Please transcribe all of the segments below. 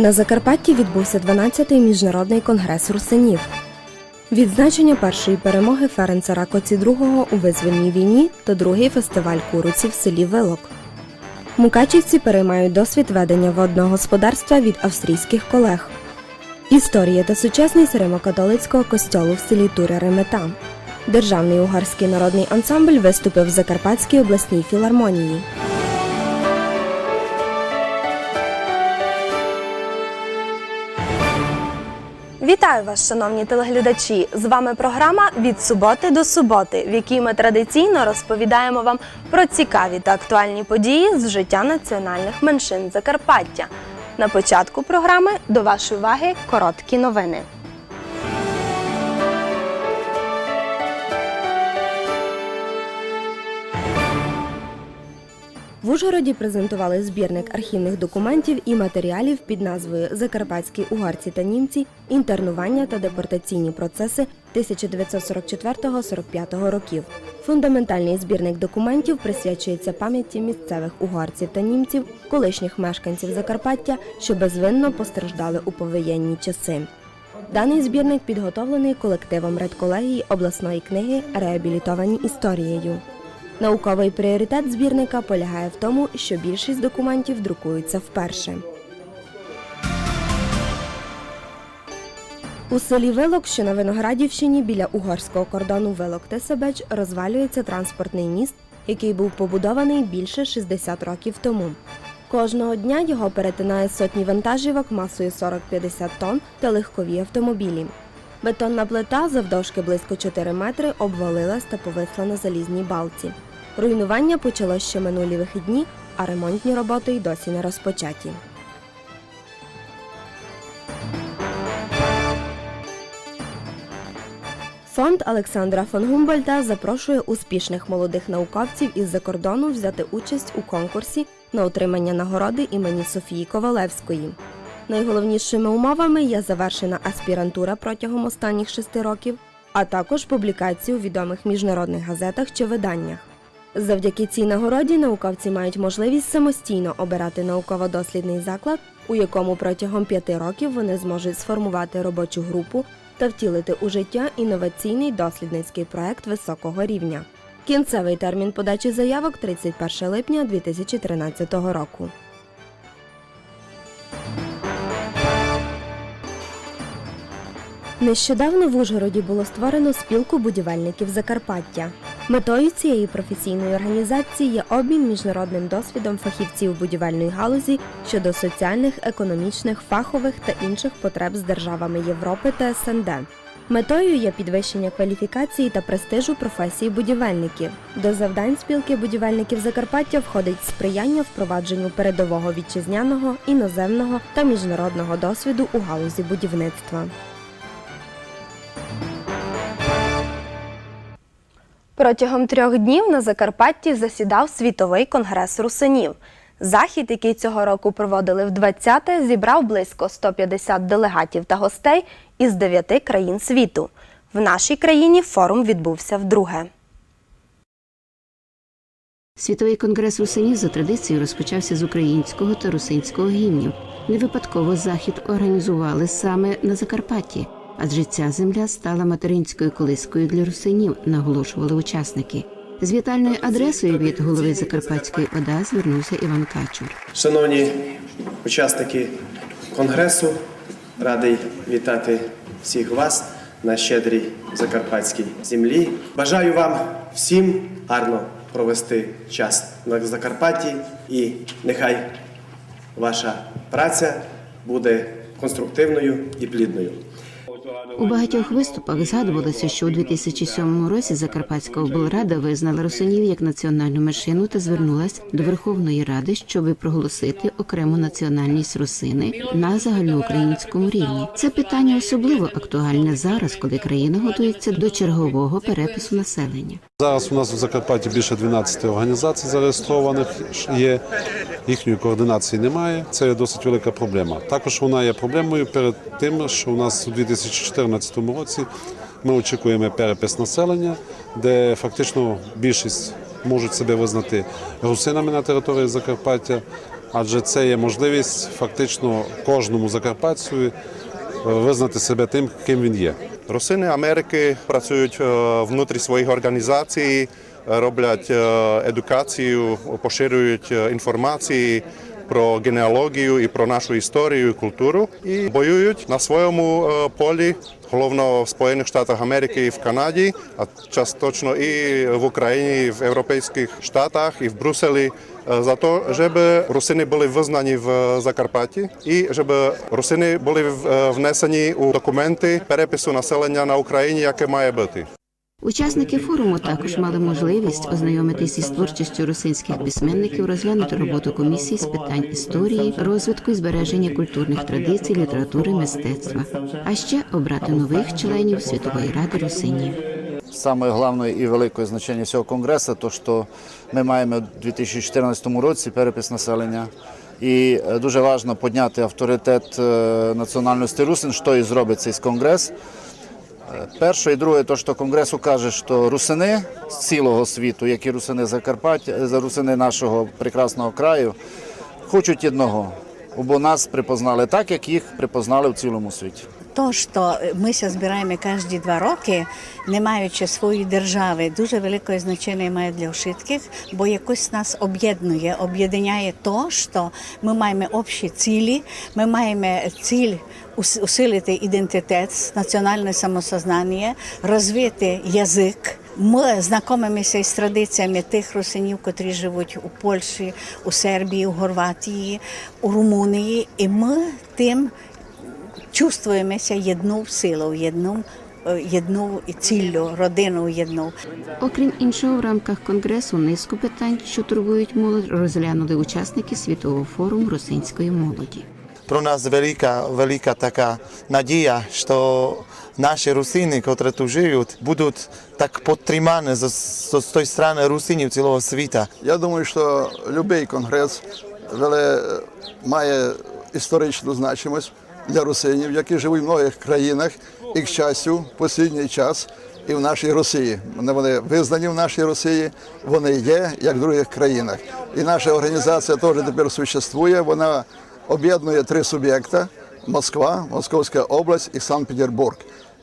На Закарпатті відбувся 12-й міжнародний конгрес русинів. Відзначення першої перемоги Ференца Ракоці II у визвольній війні та другий фестиваль куруці в селі Вилок. Мукачівці переймають досвід ведення водного господарства від австрійських колег. Історія та сучасність римокатолицького костьолу в селі Тури Ремета. Державний угорський народний ансамбль виступив в Закарпатській обласній філармонії. Вітаю вас, шановні телеглядачі! З вами програма від суботи до суботи, в якій ми традиційно розповідаємо вам про цікаві та актуальні події з життя національних меншин Закарпаття. На початку програми до вашої уваги короткі новини. В Ужгороді презентували збірник архівних документів і матеріалів під назвою Закарпатські угорці та німці, інтернування та депортаційні процеси 1944-45 років. Фундаментальний збірник документів присвячується пам'яті місцевих угорців та німців, колишніх мешканців Закарпаття, що безвинно постраждали у повоєнні часи. Даний збірник підготовлений колективом редколегії обласної книги Реабілітовані історією. Науковий пріоритет збірника полягає в тому, що більшість документів друкуються вперше. У селі Вилок, що на Виноградівщині біля угорського кордону Вилок Тесебеч, розвалюється транспортний міст, який був побудований більше 60 років тому. Кожного дня його перетинає сотні вантажівок масою 40-50 тонн та легкові автомобілі. Бетонна плита завдовжки близько 4 метри обвалилась та повисла на залізній балці. Руйнування почалось ще минулі вихідні, а ремонтні роботи й досі не розпочаті. Фонд Олександра фон Гумбольда запрошує успішних молодих науковців із-за кордону взяти участь у конкурсі на отримання нагороди імені Софії Ковалевської. Найголовнішими умовами є завершена аспірантура протягом останніх шести років, а також публікації у відомих міжнародних газетах чи виданнях. Завдяки цій нагороді науковці мають можливість самостійно обирати науково-дослідний заклад, у якому протягом п'яти років вони зможуть сформувати робочу групу та втілити у життя інноваційний дослідницький проект високого рівня. Кінцевий термін подачі заявок 31 липня 2013 року. Нещодавно в Ужгороді було створено спілку будівельників Закарпаття. Метою цієї професійної організації є обмін міжнародним досвідом фахівців будівельної галузі щодо соціальних, економічних, фахових та інших потреб з державами Європи та СНД. Метою є підвищення кваліфікації та престижу професії будівельників. До завдань спілки будівельників Закарпаття входить сприяння впровадженню передового вітчизняного, іноземного та міжнародного досвіду у галузі будівництва. Протягом трьох днів на Закарпатті засідав світовий конгрес русинів. Захід, який цього року проводили в 20-те, зібрав близько 150 делегатів та гостей із 9 країн світу. В нашій країні форум відбувся вдруге. Світовий конгрес русинів за традицією розпочався з українського та русинського гімнів. Не випадково захід організували саме на Закарпатті, адже ця земля стала материнською колискою для русинів, наголошували учасники. З вітальною адресою від голови Закарпатської ОДА звернувся Іван Качур. Шановні учасники конгресу, радий вітати всіх вас на щедрій закарпатській землі. Бажаю вам всім гарно провести час на Закарпатті і нехай ваша праця буде конструктивною і плідною. У багатьох виступах згадувалося, що у 2007 році Закарпатська облрада визнала русинів як національну меншину та звернулась до Верховної Ради, щоб проголосити окрему національність русини на загальноукраїнському рівні. Це питання особливо актуальне зараз, коли країна готується до чергового перепису населення. Зараз у нас в Закарпатті більше 12 організацій зареєстрованих є. Їхньої координації немає. Це є досить велика проблема. Також вона є проблемою перед тим, що у нас у 2014 році ми очікуємо перепис населення, де фактично більшість можуть себе визнати русинами на території Закарпаття. адже це є можливість фактично кожному закарпатцю е, визнати себе тим, ким він є. Русини Америки працюють е, внутрі своїх організацій, роблять е, едукацію, поширюють інформацію про генеалогію і про нашу історію і культуру і воюють на своєму е, полі, головно в Сполучених Штатах Америки і в Канаді, а частично і в Україні, і в Європейських Штатах, і в Брюсселі. е, За те, щоб русини були визнані в Закарпатті і щоб русини були е, внесені у документи перепису населення на Україні, яке має бути. Учасники форуму також мали можливість ознайомитись із творчістю русинських письменників, розглянути роботу комісії з питань історії, розвитку і збереження культурних традицій, літератури, мистецтва, а ще обрати нових членів Світової ради русинів. Саме головне і велике значення цього конгресу, то що ми маємо у 2014 році перепис населення. І е, дуже важливо підняти авторитет е, національності русин, що і зробить цей конгрес. Е, Перше і друге, то що конгрес каже, що русини з цілого світу, як і русини Закарпаття, за русини нашого прекрасного краю, хочуть одного, бо нас припознали так, як їх припознали в цілому світі. То, що ми збираємо кожні два роки, не маючи своєї держави, дуже велике значення має для вшитких, бо якось нас об'єднує, об'єднає то, що ми маємо общі цілі, ми маємо ціль усилити ідентитет, національне самосознання, розвити язик. Ми знайомимося із традиціями тих русинів, котрі живуть у Польщі, у Сербії, у Хорватії, у Румунії, і ми тим чувствуємося єдну силу, єдну, е, єдну ціллю, родину єдну. Окрім іншого, в рамках конгресу низку питань, що турбують молодь, розглянули учасники світового форуму русинської молоді. Pro nas velika, velika taka nadzieja, że nasze Rusiny, które tu żyją, będą tak podtrzymane z, z, z tej strony Rusinів цілого світу. Я думаю, що будь-який конгрес веле, має історичну значимість для русинів, які живуть в многих країнах і, к щастю, в останній час і в нашій Росії. Вони, визнані в нашій Росії, вони є, як в других країнах. І наша організація теж тепер существує. Вона об'єднує три суб'єкти: Москва, Московська область і Санкт-Петербург.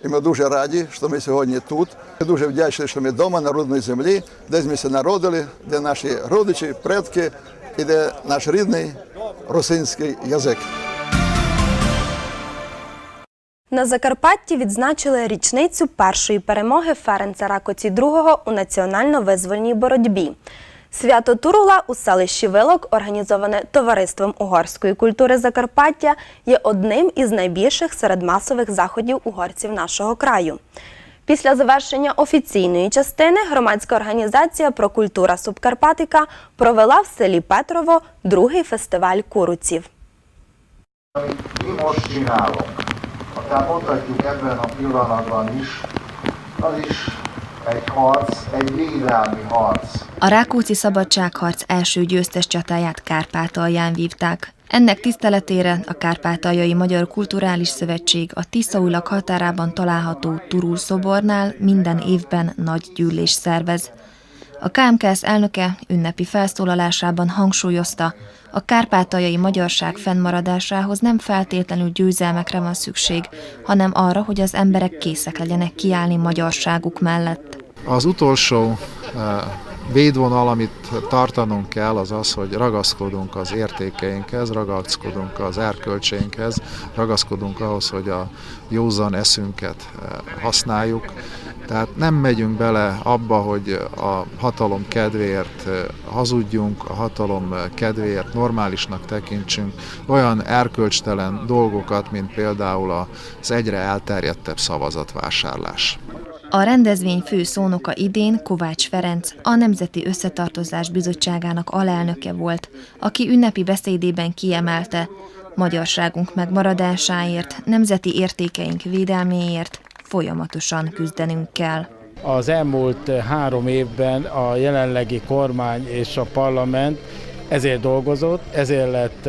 І ми дуже раді, що ми сьогодні тут. Ми дуже вдячні, що ми вдома на рідній землі, десь ми се народили, де наші родичі, предки і де наш рідний русинський язик. На Закарпатті відзначили річницю першої перемоги Ференца Ракоці II у національно-визвольній боротьбі. Свято Турула у селищі Вилок, організоване Товариством угорської культури Закарпаття, є одним із найбільших серед масових заходів угорців нашого краю. Після завершення офіційної частини громадська організація Прокультура Субкарпатика провела в селі Петрово другий фестиваль куруців. Akár mondhatjuk ebben a pillanatban is, az is egy harc, egy védelmi harc. A Rákóczi Szabadságharc első győztes csatáját Kárpátalján vívták. Ennek tiszteletére a Kárpátaljai Magyar Kulturális Szövetség a Tiszaújlag határában található Turul szobornál minden évben nagy gyűlés szervez. A KMKS elnöke ünnepi felszólalásában hangsúlyozta, a kárpátaljai magyarság fennmaradásához nem feltétlenül győzelmekre van szükség, hanem arra, hogy az emberek készek legyenek kiállni magyarságuk mellett. Az utolsó eh, védvonal, amit tartanunk kell, az az, hogy ragaszkodunk az értékeinkhez, ragaszkodunk az erkölcseinkhez, ragaszkodunk ahhoz, hogy a józan eszünket eh, használjuk. Tehát nem megyünk bele abba, hogy a hatalom kedvéért eh, hazudjunk, a hatalom eh, kedvéért normálisnak tekintsünk olyan erkölcstelen dolgokat, mint például az egyre elterjedtebb szavazatvásárlás. A rendezvény fő szónoka idén Kovács Ferenc, a Nemzeti Összetartozás Bizottságának alelnöke volt, aki ünnepi beszédében kiemelte, magyarságunk megmaradásáért, nemzeti értékeink védelméért folyamatosan küzdenünk kell. Az elmúlt három évben a jelenlegi kormány és a parlament ezért dolgozott, ezért lett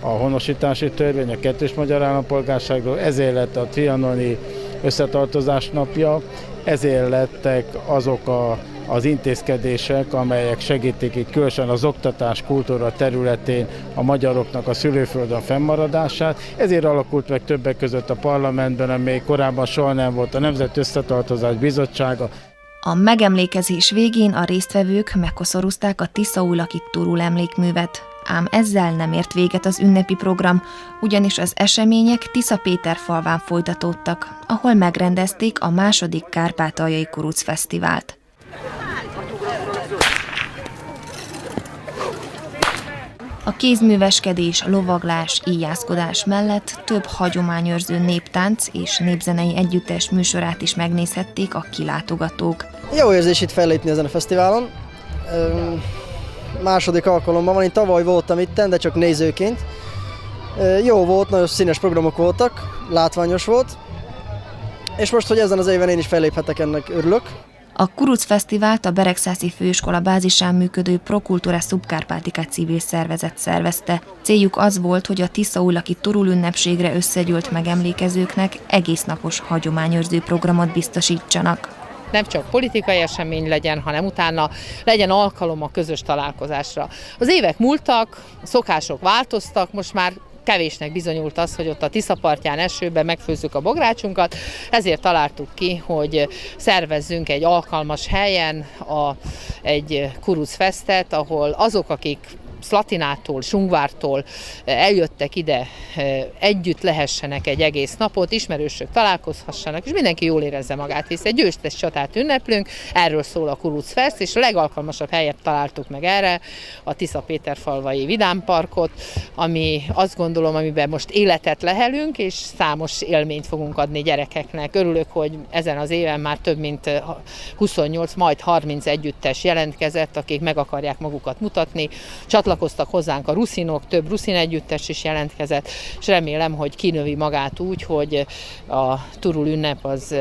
a honosítási törvény, a kettős magyar állampolgárságról, ezért lett a trianoni összetartozás napja, ezért lettek azok a az intézkedések, amelyek segítik itt különösen az oktatás, kultúra területén a magyaroknak a szülőföldön fennmaradását. Ezért alakult meg többek között a parlamentben, amely korábban soha nem volt a Nemzet Összetartozás Bizottsága, A megemlékezés végén a résztvevők megkoszorúzták a Tiszaúlaki Turul emlékművet. Ám ezzel nem ért véget az ünnepi program, ugyanis az események Tisza Péter falván folytatódtak, ahol megrendezték a második Kárpátaljai Kuruc Fesztivált. A kézműveskedés, lovaglás, íjászkodás mellett több hagyományőrző néptánc és népzenei együttes műsorát is megnézhették a kilátogatók. Jó érzés itt fellépni ezen a fesztiválon. Második alkalommal van, én tavaly voltam itt, de csak nézőként. Jó volt, nagyon színes programok voltak, látványos volt. És most, hogy ezen az éven én is felléphetek, ennek örülök. A Kuruc Fesztivált a Beregszászi Főiskola bázisán működő Prokultúra Subkárpátika civil szervezet szervezte. Céljuk az volt, hogy a Tiszaúlaki Turul ünnepségre összegyűlt megemlékezőknek egész napos hagyományőrző programot biztosítsanak. Nem csak politikai esemény legyen, hanem utána legyen alkalom a közös találkozásra. Az évek múltak, a szokások változtak, most már kevésnek bizonyult az, hogy ott a Tisza partján esőben megfőzzük a bográcsunkat, ezért találtuk ki, hogy szervezzünk egy alkalmas helyen a, egy kuruc fesztet, ahol azok, akik Szlatinától, Sungvártól eljöttek ide, együtt lehessenek egy egész napot, ismerősök találkozhassanak, és mindenki jól érezze magát, hisz egy győztes csatát ünneplünk, erről szól a Kuruc Fest, és a legalkalmasabb helyet találtuk meg erre, a Tisza Péterfalvai Vidámparkot, ami azt gondolom, amiben most életet lehelünk, és számos élményt fogunk adni gyerekeknek. Örülök, hogy ezen az éven már több mint 28, majd 30 együttes jelentkezett, akik meg akarják magukat mutatni. Csatlakoztak hozzánk a ruszinok, több ruszin együttes is jelentkezett, és remélem, hogy kinövi magát úgy, hogy a Turul ünnep az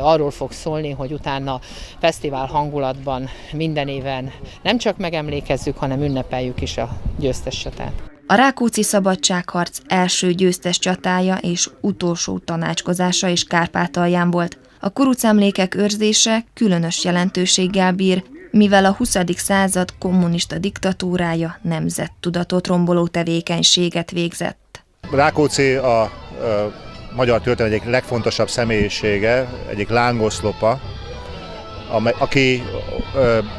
arról fog szólni, hogy utána fesztivál hangulatban minden éven nem csak megemlékezzük, hanem ünnepeljük is a győztes csatát. A Rákóczi Szabadságharc első győztes csatája és utolsó tanácskozása is Kárpátalján volt. A kuruc emlékek őrzése különös jelentőséggel bír, mivel a 20. század kommunista diktatúrája nemzettudatot romboló tevékenységet végzett. Rákóczi a, a magyar történelem egyik legfontosabb személyisége, egyik lángoszlopa, aki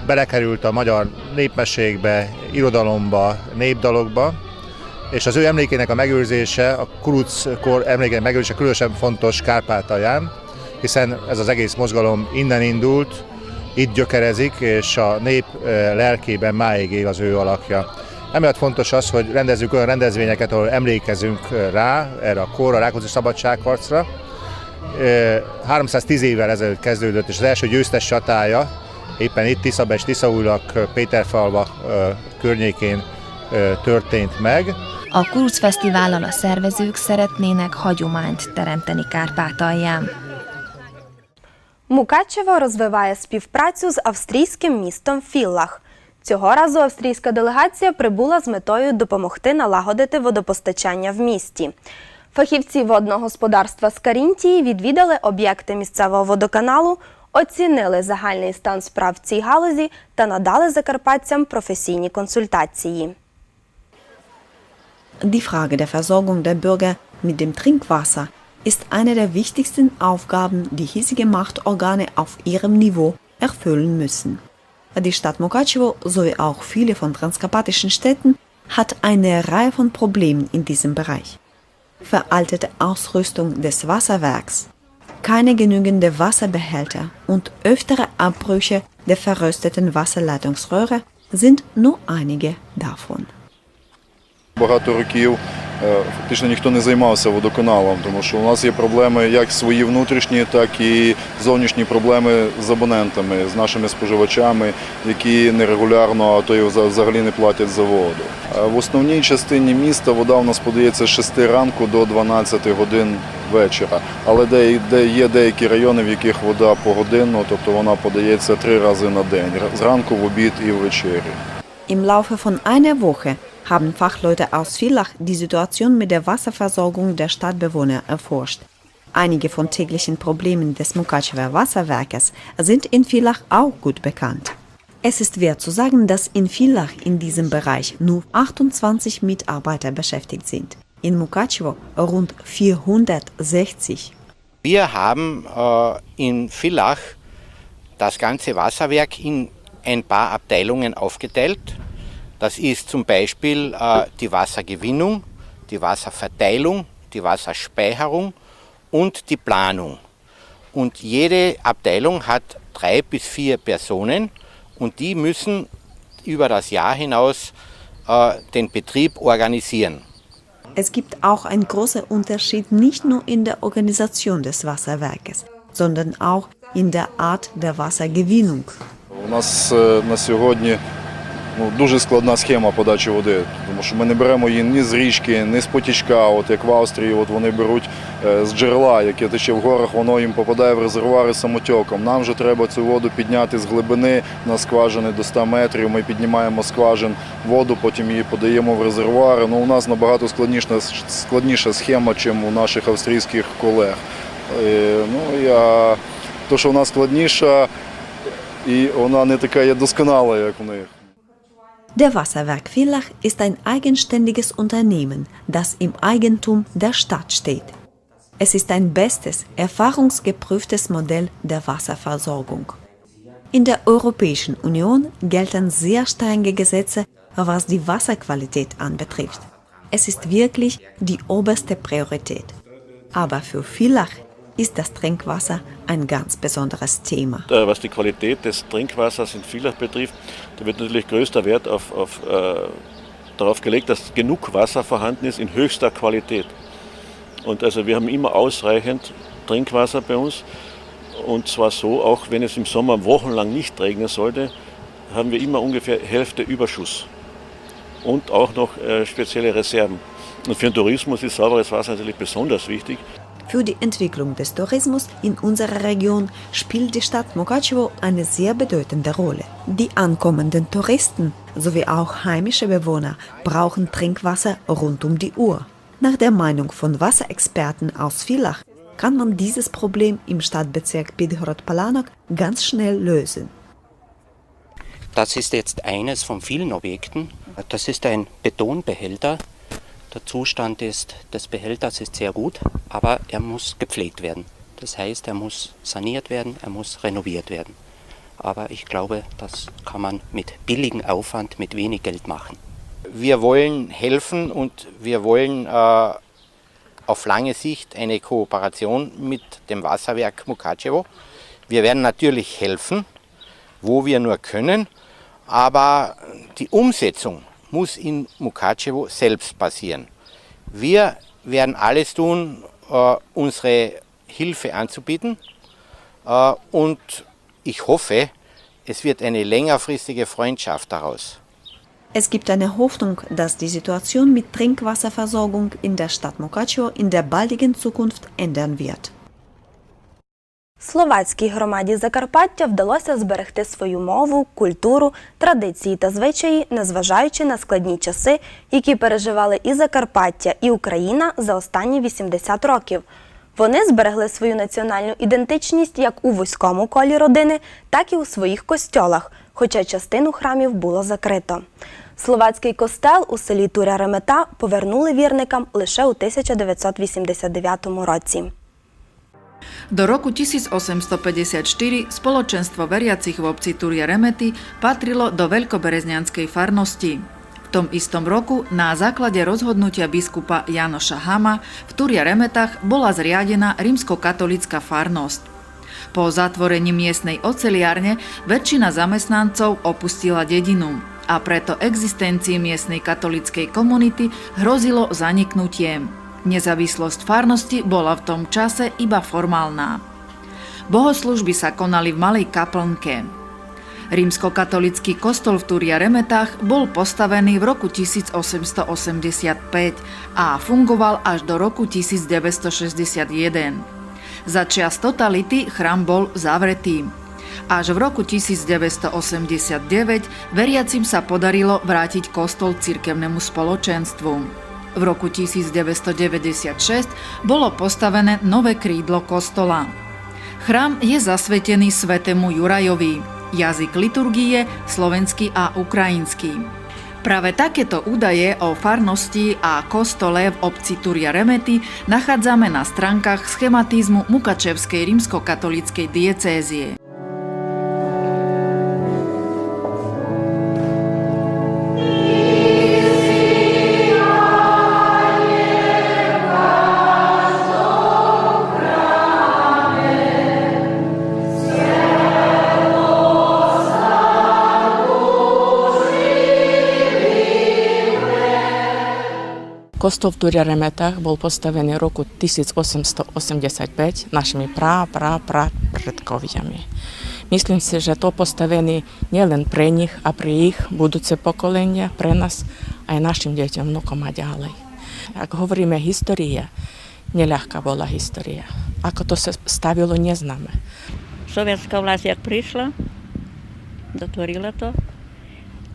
belekerült a magyar népmeségbe, irodalomba, népdalokba, és az ő emlékének a megőrzése, a Kuruc kor emlékének megőrzése különösen fontos Kárpátalján, hiszen ez az egész mozgalom innen indult, itt gyökerezik, és a nép lelkében máig él az ő alakja. Emiatt fontos az, hogy rendezzük olyan rendezvényeket, ahol emlékezünk rá, erre a korra, a Rákóczi szabadságharcra. 310 évvel ezelőtt kezdődött, és az első győztes csatája éppen itt Tiszabes, Tiszaújlak, Péterfalva környékén történt meg. A Kuruc Fesztivállal a szervezők szeretnének hagyományt teremteni Kárpátalján. Мукачево розвиває співпрацю з австрійським містом Філлах. Цього разу австрійська делегація прибула з метою допомогти налагодити водопостачання в місті. Фахівці водного господарства з Карінтії відвідали об'єкти місцевого водоканалу, оцінили загальний стан справ в цій галузі та надали закарпатцям професійні консультації. Die Frage der Versorgung der Bürger mit dem Trinkwasser ist eine der wichtigsten Aufgaben, die hiesige Machtorgane auf ihrem Niveau erfüllen müssen. Die Stadt Mukatschewo sowie auch viele von transkarpatischen Städten hat eine Reihe von Problemen in diesem Bereich. Veraltete Ausrüstung des Wasserwerks, keine genügende Wasserbehälter und öftere Abbrüche der verrosteten Wasserleitungsröhre sind nur einige davon. Багато років е, фактично ніхто не займався водоканалом, тому що у нас є проблеми як свої внутрішні, так і зовнішні проблеми з абонентами, з нашими споживачами, які нерегулярно, а то й взагалі не платять за воду. Е, В основній частині міста вода у нас подається з 6 ранку до 12 годин вечора. Але де, є деякі райони, в яких вода погодинно, тобто вона подається три рази на день, зранку, в обід і ввечері. Im Laufe von einer Woche haben Fachleute aus Villach die Situation mit der Wasserversorgung der Stadtbewohner erforscht. Einige von täglichen Problemen des Mukachewer Wasserwerkes sind in Villach auch gut bekannt. Es ist wert zu sagen, dass in Villach in diesem Bereich nur 28 Mitarbeiter beschäftigt sind. In Mukachewo rund 460. Wir haben äh, in Villach das ganze Wasserwerk in ein paar Abteilungen aufgeteilt. Das ist zum Beispiel äh, die Wassergewinnung, die Wasserverteilung, die Wasserspeicherung und die Planung. Und jede Abteilung hat drei bis vier Personen und die müssen über das Jahr hinaus äh, den Betrieb organisieren. Es gibt auch einen großen Unterschied nicht nur in der Organisation des Wasserwerkes, sondern auch in der Art der Wassergewinnung. У нас е, на сьогодні ну, дуже складна схема подачі води, тому що ми не беремо її ні з річки, ні з потічка, от як в Австрії, от вони беруть е, з джерела, яке тече в горах, воно їм попадає в резервуари самотьоком. Нам же треба цю воду підняти з глибини на скважини до 100 метрів. Ми піднімаємо скважин воду, потім її подаємо в резервуари. Ну, у нас набагато складніша, складніша схема, ніж у наших австрійських колег. Е, Ну, я, то, що вона складніша, і вона не така є досконала, як у них. Der Wasserwerk Villach ist ein eigenständiges Unternehmen, das im Eigentum der Stadt steht. Es ist ein bestes, erfahrungsgeprüftes Modell der Wasserversorgung. In der Europäischen Union gelten sehr strenge Gesetze, was die Wasserqualität anbetrifft. Es ist wirklich die oberste Priorität. Aber für Villach ist das Trinkwasser ein ganz besonderes Thema. Was die Qualität des Trinkwassers in Villach betrifft, da wird natürlich größter Wert auf, auf, äh, darauf gelegt, dass genug Wasser vorhanden ist in höchster Qualität. Und also wir haben immer ausreichend Trinkwasser bei uns. Und zwar so, auch wenn es im Sommer wochenlang nicht regnen sollte, haben wir immer ungefähr Hälfte Überschuss. Und auch noch äh, spezielle Reserven. Und für den Tourismus ist sauberes Wasser natürlich besonders wichtig. Für die Entwicklung des Tourismus in unserer Region spielt die Stadt Mukachewo eine sehr bedeutende Rolle. Die ankommenden Touristen sowie auch heimische Bewohner brauchen Trinkwasser rund um die Uhr. Nach der Meinung von Wasserexperten aus Villach kann man dieses Problem im Stadtbezirk Bidhorod-Palanok ganz schnell lösen. Das ist jetzt eines von vielen Objekten. Das ist ein Betonbehälter. Der Zustand ist, des Behälters ist sehr gut, aber er muss gepflegt werden. Das heißt, er muss saniert werden, er muss renoviert werden. Aber ich glaube, das kann man mit billigem Aufwand, mit wenig Geld machen. Wir wollen helfen und wir wollen äh, auf lange Sicht eine Kooperation mit dem Wasserwerk Mukachewo. Wir werden natürlich helfen, wo wir nur können, aber die Umsetzung muss in Mukachewo selbst passieren. Wir werden alles tun, äh, unsere Hilfe anzubieten äh, und ich hoffe, es wird eine längerfristige Freundschaft daraus. Es gibt eine Hoffnung, dass die Situation mit Trinkwasserversorgung in der Stadt Mukachewo in der baldigen Zukunft ändern wird. Словацькій громаді Закарпаття вдалося зберегти свою мову, культуру, традиції та звичаї, незважаючи на складні часи, які переживали і Закарпаття, і Україна за останні 80 років. Вони зберегли свою національну ідентичність як у вузькому колі родини, так і у своїх костьолах, хоча частину храмів було закрито. Словацький костел у селі Туря Ремета повернули вірникам лише у 1989 році. Do roku 1854 spoločenstvo veriacich v obci Turie Remety patrilo do Veľkoberezňanskej farnosti. V tom istom roku na základe rozhodnutia biskupa Janoša Hama v Turie Remetách bola zriadená rímskokatolická farnosť. Po zatvorení miestnej oceliárne väčšina zamestnancov opustila dedinu a preto existencii miestnej katolíckej komunity hrozilo zaniknutie. Nezávislosť farnosti bola v tom čase iba formálna. Bohoslužby sa konali v malej kaplnke. Rímskokatolický kostol v Turia Remetách bol postavený v roku 1885 a fungoval až do roku 1961. Za čias totality chrám bol zavretý. Až v roku 1989 veriacim sa podarilo vrátiť kostol cirkevnému spoločenstvu. V roku 1996 bolo postavené nové krídlo kostola. Chrám je zasvetený svetému Jurajovi. Jazyk liturgie slovenský a ukrajinský. Práve takéto údaje o farnosti a kostole v obci Turia Remety nachádzame na stránkach schematizmu Mukačevskej rímskokatolíckej diecézie. Turiaremetách bol postavený v roku 1885 našimi prá, prá, prá predkoviami. Myslím si, že to postavený nielen pre nich a pre ich budúce pokolenia, pre nás, aj našim deťom, vnukom a ďalej. Ak hovoríme história, neľahká bola história. Ako to sa stavilo, neznáme. Советская власть як прийшла, дотворила то.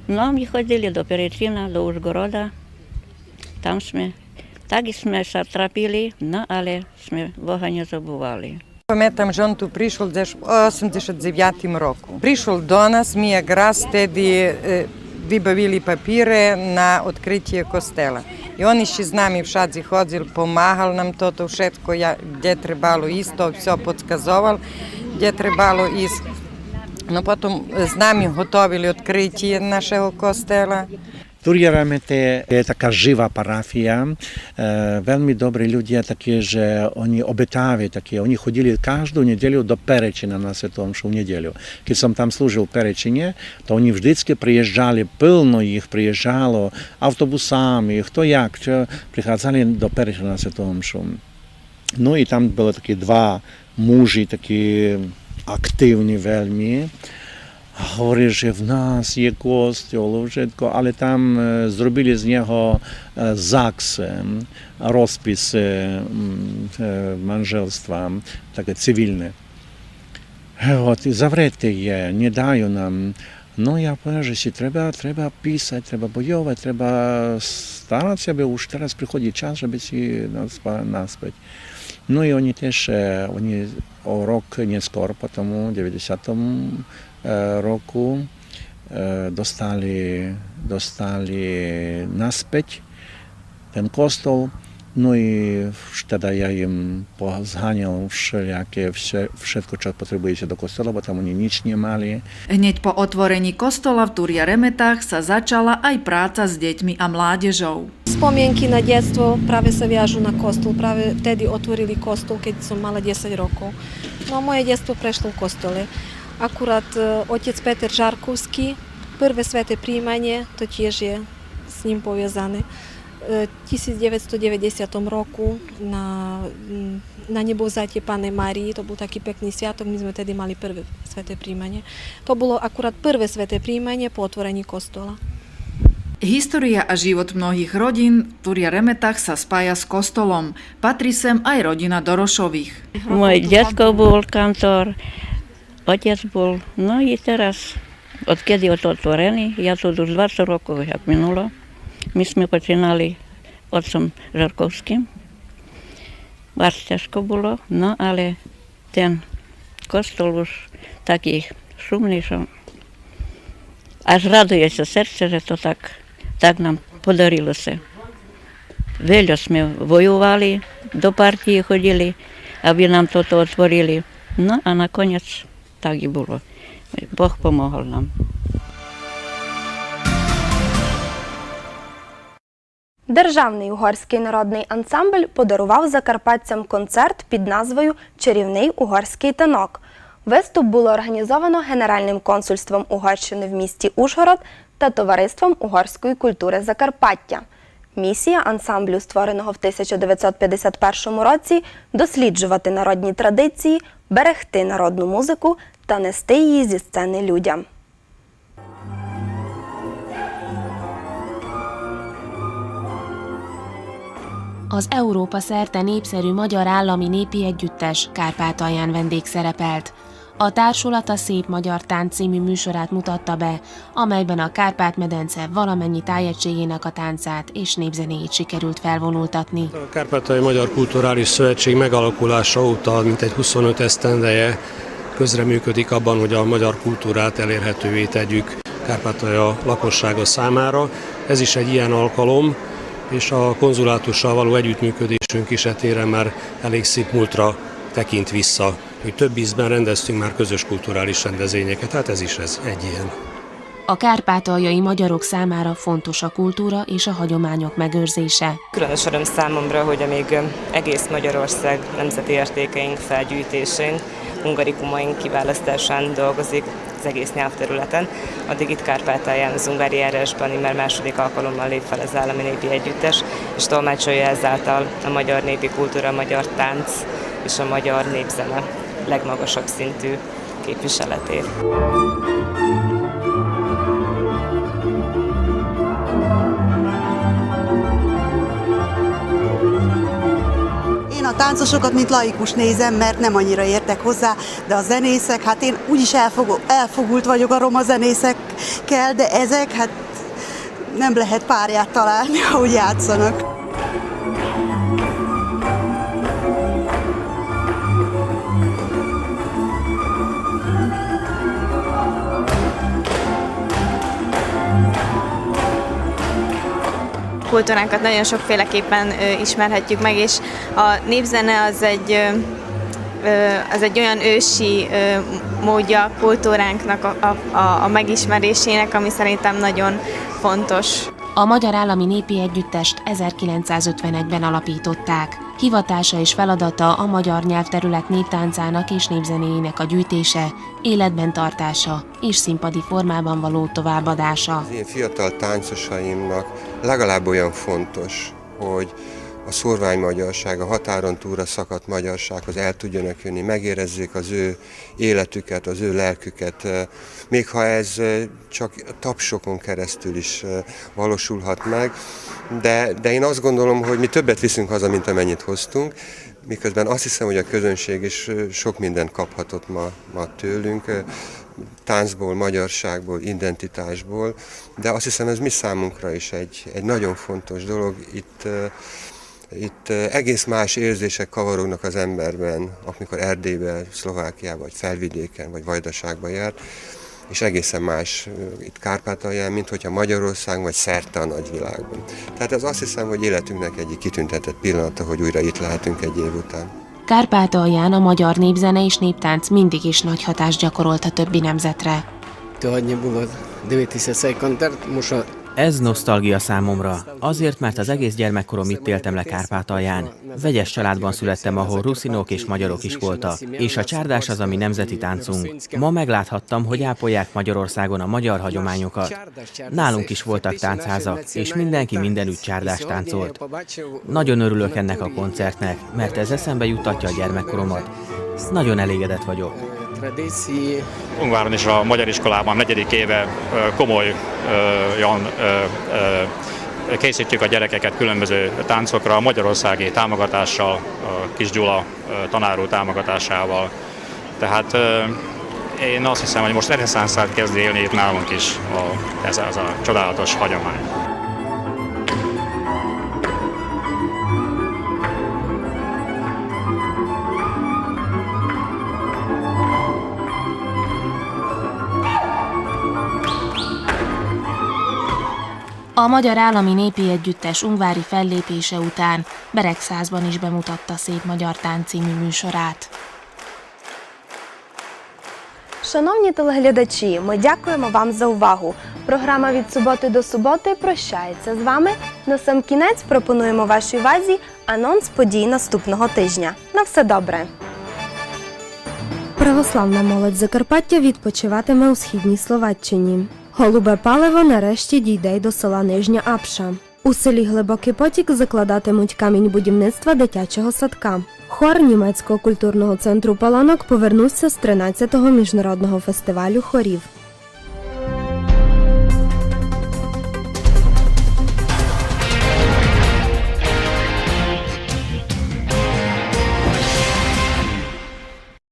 Ну, ми ходили до Перечина, до Ужгорода. Ми, так і ми трапили, ну, але ми Бога не забували. Пам'ятам, що він тут прийшов десь в 89 року. Прийшов до нас, ми якраз тоді вибавили папіри на відкриття костела. І він ще з нами в шадзі ходив, допомагав нам то, то я, де trebalo isto, все підказував, де trebalo іс. Ну, потім з нами готовили відкриття нашого костела. E, som tam slúžil v Perečine, to oni vždycky priježdžali, plno ich priježdžalo autobusami, kto jak, čo, prichádzali do Perečina na Svetom Omšu. No i tam boli také dva muži, takí aktívni Hovorí, že v nás je kostol, všetko, ale tam e, zробили з нього e, ЗАГС, e, розпис manželstva, таке цивільне. Е, От, і є, не даю нам. Ну, я кажу, що треба, треба писати, треба бойовати, треба старатися, бо уж зараз приходить час, щоб наспати. Ну і вони теж, е, вони o rok neskôr, po tomu 90. E, roku, e, dostali, dostali naspäť ten kostol No i wtedy ja im wszelakie, wsze- wszystko, co potrzebujecie do kostola, bo tam oni nic nie mali. Hneď po otvorení kostola v Turia Remetách sa začala aj práca s deťmi a mládežou. Spomienky na detstvo práve sa viažu na kostol. Práve vtedy otvorili kostol, keď som mala 10 rokov. No a moje detstvo prešlo v kostole. Akurát e, otec Peter Žarkovský, prvé sveté príjmanie, to tiež je s ním poviazané. 1990 roku na, na nebovzatie Pane Márii, to bol taký pekný sviatok, my sme tedy mali prvé sveté príjmanie. To bolo akurát prvé sveté príjmanie po otvorení kostola. História a život mnohých rodín v Turia Remetách sa spája s kostolom. Patrí sem aj rodina Dorošových. Môj detko bol kantor, otec bol, no i teraz, odkedy je to otvorený, ja to už 20 rokov jak minulo. Ми починали отцом Жарковським. Вас тяжко було, ну але ten костол уж такий шумний, що аж радується серце, що то так, так нам подарилося. Велос ми воювали, до партії ходили, аби нам то отворили. Ну, а на конець так і було. Бог помогав нам. Державний угорський народний ансамбль подарував закарпатцям концерт під назвою Чарівний угорський танок. Виступ було організовано Генеральним консульством Угорщини в місті Ужгород та Товариством угорської культури Закарпаття. Місія ансамблю, створеного в 1951 році, досліджувати народні традиції, берегти народну музику та нести її зі сцени людям. Az Európa szerte népszerű magyar állami népi együttes Kárpátalján vendégszerepelt. A társulat a Szép Magyar Tánc című műsorát mutatta be, amelyben a Kárpát-medence valamennyi tájegységének a táncát és népzenéjét sikerült felvonultatni. A Kárpátai Magyar Kulturális Szövetség megalakulása óta mintegy 25 esztendeje közreműködik abban, hogy a magyar kultúrát elérhetővé tegyük Kárpátalja lakossága számára. Ez is egy ilyen alkalom, és a konzulátussal való együttműködésünk is etéren már elég szép múltra tekint vissza, hogy több ízben rendeztünk már közös kulturális rendezvényeket, hát ez is ez egy ilyen. A kárpátaljai magyarok számára fontos a kultúra és a hagyományok megőrzése. Különös öröm számomra, hogy amíg egész Magyarország nemzeti értékeink felgyűjtésén, ungarikumaink kiválasztásán dolgozik az egész nyelvterületen, addig itt Kárpátalján az ungári már második alkalommal lép fel az állami népi együttes, és tolmácsolja ezáltal a magyar népi kultúra, a magyar tánc és a magyar népzene legmagasabb szintű képviseletét. Táncosokat, mint laikus nézem, mert nem annyira értek hozzá, de a zenészek, hát én úgyis elfog, elfogult vagyok a roma zenészekkel, de ezek, hát nem lehet párját találni, ahogy játszanak. Kultúránkat nagyon sokféleképpen ismerhetjük meg, és a népzene az egy, az egy olyan ősi módja a kultúránknak a, a, a megismerésének, ami szerintem nagyon fontos. A Magyar Állami Népi Együttest 1951-ben alapították. Hivatása és feladata a magyar nyelvterület néptáncának és népzenéjének a gyűjtése, életben tartása és színpadi formában való továbbadása. Az én fiatal táncosaimnak legalább olyan fontos, hogy a szorvány magyarság, a határon túlra szakadt magyarsághoz el tudjanak jönni, megérezzék az ő életüket, az ő lelküket, még ha ez csak tapsokon keresztül is valósulhat meg, de, de én azt gondolom, hogy mi többet viszünk haza, mint amennyit hoztunk, miközben azt hiszem, hogy a közönség is sok mindent kaphatott ma, ma tőlünk, táncból, magyarságból, identitásból, de azt hiszem ez mi számunkra is egy, egy nagyon fontos dolog. Itt itt egész más érzések kavarognak az emberben, amikor Erdélyben, Szlovákiában, vagy Felvidéken, vagy Vajdaságban járt, és egészen más itt Kárpátalján, mint hogyha Magyarország vagy szerte a nagyvilágban. Tehát ez azt hiszem, hogy életünknek egyik kitüntetett pillanata, hogy újra itt lehetünk egy év után. Kárpátalján a magyar népzene és néptánc mindig is nagy hatást gyakorolt a többi nemzetre. To hodně bylo 9000 koncert, most ez nosztalgia számomra, azért, mert az egész gyermekkorom itt éltem le Kárpátalján. Vegyes családban születtem, ahol ruszinok és magyarok is voltak, és a csárdás az, ami nemzeti táncunk. Ma megláthattam, hogy ápolják Magyarországon a magyar hagyományokat. Nálunk is voltak táncházak, és mindenki mindenütt csárdás táncolt. Nagyon örülök ennek a koncertnek, mert ez eszembe juttatja a gyermekkoromat. Nagyon elégedett vagyok традиції Ungváron is a magyar iskolában negyedik éve ö, komolyan ö, ö, készítjük a gyerekeket különböző táncokra, a magyarországi támogatással, a Kis Gyula ö, tanár úr támogatásával. Tehát ö, én azt hiszem, hogy most reneszánszát kezd élni itt nálunk is a, ez, ez a csodálatos hagyomány. A Magyar Állami Népi Együttes ungvári fellépése után Beregszázban is bemutatta Szép Magyar Tánc című műsorát. Шановні телеглядачі, ми дякуємо вам за увагу. Програма від суботи до суботи прощається з вами. На сам кінець пропонуємо вашій увазі анонс подій наступного тижня. На все добре! Православна молодь Закарпаття відпочиватиме у східній Словаччині. Голубе паливо нарешті дійде й до села Нижня Апша. У селі Глибокий Потік закладатимуть камінь будівництва дитячого садка. Хор німецького культурного центру Паланок повернувся з 13-го міжнародного фестивалю хорів.